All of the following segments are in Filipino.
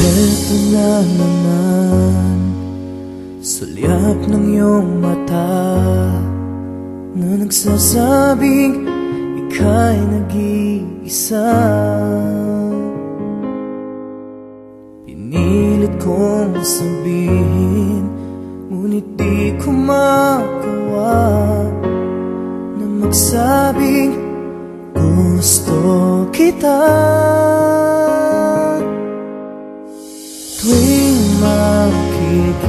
Ito na naman Sulyap ng iyong mata Na nagsasabing Ika'y nag-iisa. Pinilit kong sabihin Ngunit di ko magawa Na magsabing Gusto kita Tuwing makikita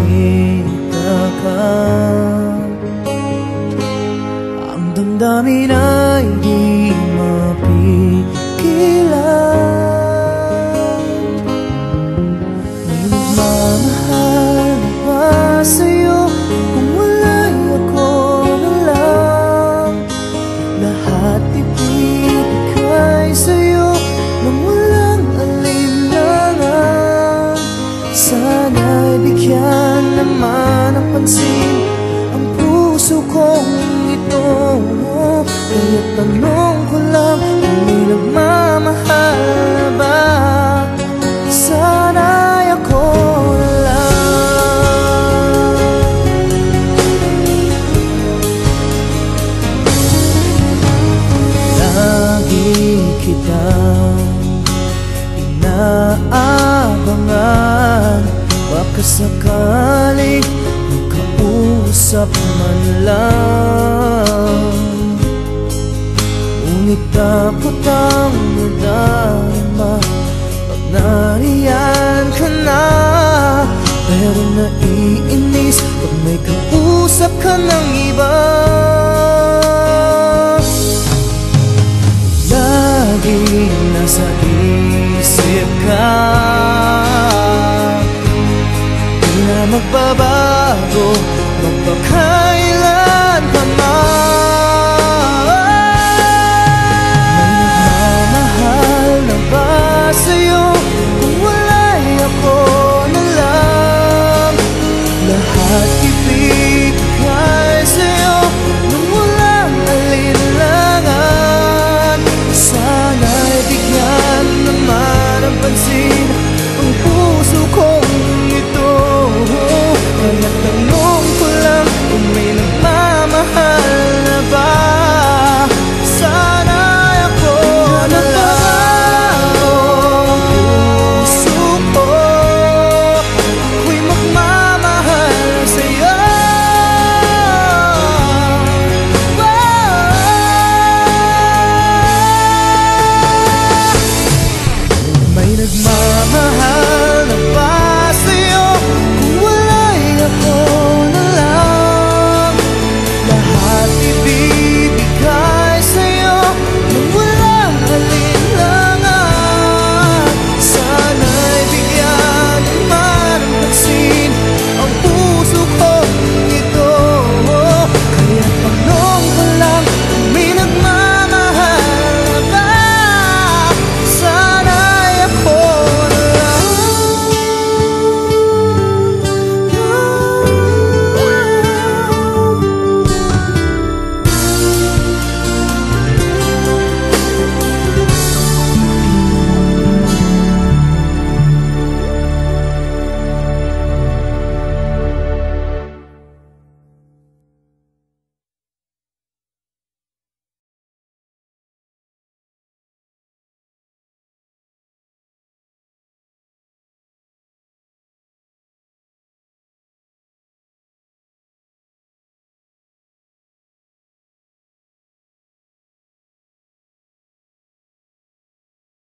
Kaya tanong ko lang Kung may nagmamahal na ba Sana'y ako lang. Lagi kitang inaabangan. Baka sakaling makausap man lang Ngunit takot ang nadama Pag nariyan ka na Pero naiinis. Pag may kausap ka ng iba